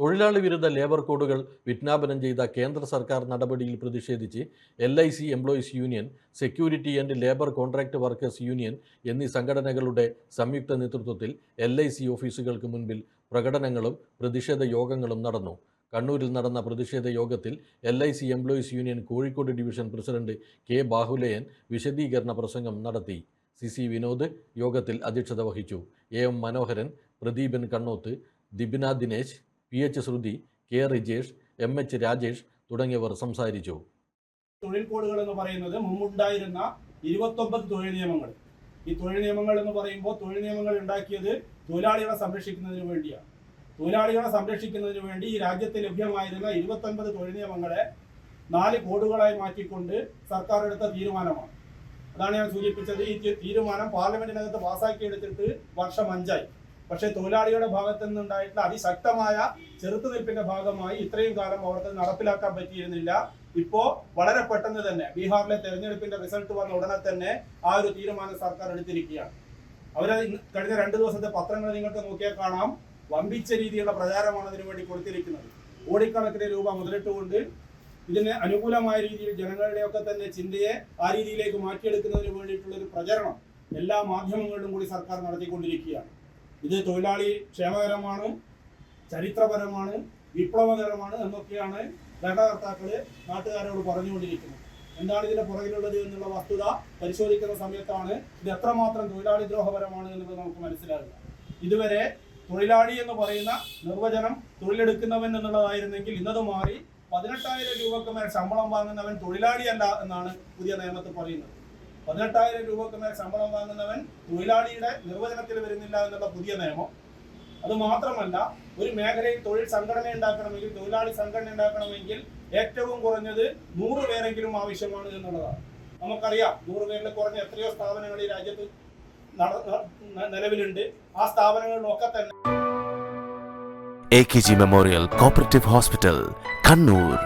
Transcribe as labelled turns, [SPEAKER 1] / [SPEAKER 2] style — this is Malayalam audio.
[SPEAKER 1] തൊഴിലാളി വിരുദ്ധ ലേബർ കോഡുകൾ വിജ്ഞാപനം ചെയ്ത കേന്ദ്ര സർക്കാർ നടപടിയിൽ പ്രതിഷേധിച്ച് L I C employees union security and labour contract workers union എന്നീ സംഘടനകളുടെ സംയുക്ത നേതൃത്വത്തിൽ എൽ ഐ സി ഓഫീസുകൾക്ക് മുൻപിൽ പ്രകടനങ്ങളും പ്രതിഷേധ യോഗങ്ങളും നടന്നു. കണ്ണൂരിൽ നടന്ന പ്രതിഷേധ യോഗത്തിൽ L I C employees union Kozhikode division president K Bahulayan വിശദീകരണ പ്രസംഗം നടത്തി. സി സി വിനോദ് യോഗത്തിൽ അധ്യക്ഷത വഹിച്ചു. A M Manoharan Pradeepan Kannoth Dibina Dinesh P H Sruthi K Rijesh M H Rajesh തുടങ്ങിയവർ സംസാരിച്ചു.
[SPEAKER 2] തൊഴിൽ കോഡുകൾ എന്ന് പറയുന്നത് മുമ്പുണ്ടായിരുന്ന ഇരുപത്തൊമ്പത് തൊഴിൽ നിയമങ്ങൾ. ഈ തൊഴിൽ നിയമങ്ങൾ എന്ന് പറയുമ്പോൾ തൊഴിൽ നിയമങ്ങൾ ഉണ്ടാക്കിയത് തൊഴിലാളികളെ സംരക്ഷിക്കുന്നതിന് വേണ്ടിയാണ്. തൊഴിലാളികളെ സംരക്ഷിക്കുന്നതിന് വേണ്ടി ഈ രാജ്യത്ത് ലഭ്യമായിരുന്ന ഇരുപത്തൊൻപത് തൊഴിൽ നിയമങ്ങളെ നാല് കോഡുകളായി മാറ്റിക്കൊണ്ട് സർക്കാർ എടുത്ത തീരുമാനമാണ്. അതാണ് ഞാൻ സൂചിപ്പിച്ചത്. ഈ തീരുമാനം പാർലമെന്റിനകത്ത് പാസാക്കിയെടുത്തിട്ട് വർഷം അഞ്ചായി. പക്ഷേ തൊഴിലാളിയുടെ ഭാഗത്തു നിന്നുണ്ടായിട്ടുള്ള അതിശക്തമായ ചെറുത്തുനിൽപ്പിന്റെ ഭാഗമായി ഇത്രയും കാലം അവർക്ക് നടപ്പിലാക്കാൻ പറ്റിയിരുന്നില്ല. ഇപ്പോ വളരെ പെട്ടെന്ന് തന്നെ ബീഹാറിലെ തെരഞ്ഞെടുപ്പിന്റെ റിസൾട്ട് വന്ന ഉടനെ തന്നെ ആ ഒരു തീരുമാനം സർക്കാർ എടുത്തിരിക്കുകയാണ്. അവർ കഴിഞ്ഞ രണ്ട് ദിവസത്തെ പത്രങ്ങൾ നിങ്ങൾക്ക് നോക്കിയാൽ കാണാം. വമ്പിച്ച രീതിയിലുള്ള പ്രചാരമാണ് അതിനു വേണ്ടി കൊടുത്തിരിക്കുന്നത്. കോടിക്കണക്കിന് രൂപ മുതലിട്ടുകൊണ്ട് ഇതിന് അനുകൂലമായ രീതിയിൽ ജനങ്ങളുടെയൊക്കെ തന്നെ ചിന്തയെ ആ രീതിയിലേക്ക് മാറ്റിയെടുക്കുന്നതിന് വേണ്ടിയിട്ടുള്ള ഒരു പ്രചരണം എല്ലാ മാധ്യമങ്ങളിലും കൂടി സർക്കാർ നടത്തിക്കൊണ്ടിരിക്കുകയാണ്. ഇത് തൊഴിലാളി ക്ഷേമകരമാണ് ചരിത്രപരമാണ് വിപ്ലവകരമാണ് എന്നൊക്കെയാണ് ഭരണകർത്താക്കൾ നാട്ടുകാരോട് പറഞ്ഞുകൊണ്ടിരിക്കുന്നത്. എന്താണ് ഇതിന്റെ പുറകിലുള്ളത് എന്നുള്ള വസ്തുത പരിശോധിക്കുന്ന സമയത്താണ് ഇത് എത്രമാത്രം തൊഴിലാളി ദ്രോഹപരമാണ് എന്നുള്ളത് നമുക്ക് മനസ്സിലാകുക. ഇതുവരെ തൊഴിലാളി എന്ന് പറയുന്ന നിർവചനം തൊഴിലെടുക്കുന്നവൻ എന്നുള്ളതായിരുന്നെങ്കിൽ ഇന്നത് മാറി പതിനെട്ടായിരം രൂപക്ക് മേൽ ശമ്പളം വാങ്ങുന്നവൻ തൊഴിലാളിയല്ല എന്നാണ് പുതിയ നിയമത്തിൽ പറയുന്നത്. പതിനെട്ടായിരം രൂപക്ക് മേൽ ശമ്പളം വാങ്ങുന്നവൻ തൊഴിലാളിയുടെ നിർവചനത്തിൽ വരുന്നില്ല എന്നുള്ള പുതിയ നിയമം. അത് മാത്രമല്ല ഒരു മേഖലയിൽ തൊഴിൽ സംഘടന ഉണ്ടാക്കണമെങ്കിൽ തൊഴിലാളി സംഘടന ഉണ്ടാക്കണമെങ്കിൽ ഏറ്റവും കുറഞ്ഞത് നൂറ് പേരെങ്കിലും ആവശ്യമാണ് എന്നുള്ളതാണ്. നമുക്കറിയാം നൂറ് പേരിൽ കുറഞ്ഞ എത്രയോ സ്ഥാപനങ്ങൾ ഈ രാജ്യത്ത് നിലവിലുണ്ട്. ആ സ്ഥാപനങ്ങളിലൊക്കെ തന്നെ
[SPEAKER 3] A K G memorial cooperative hospital Kannur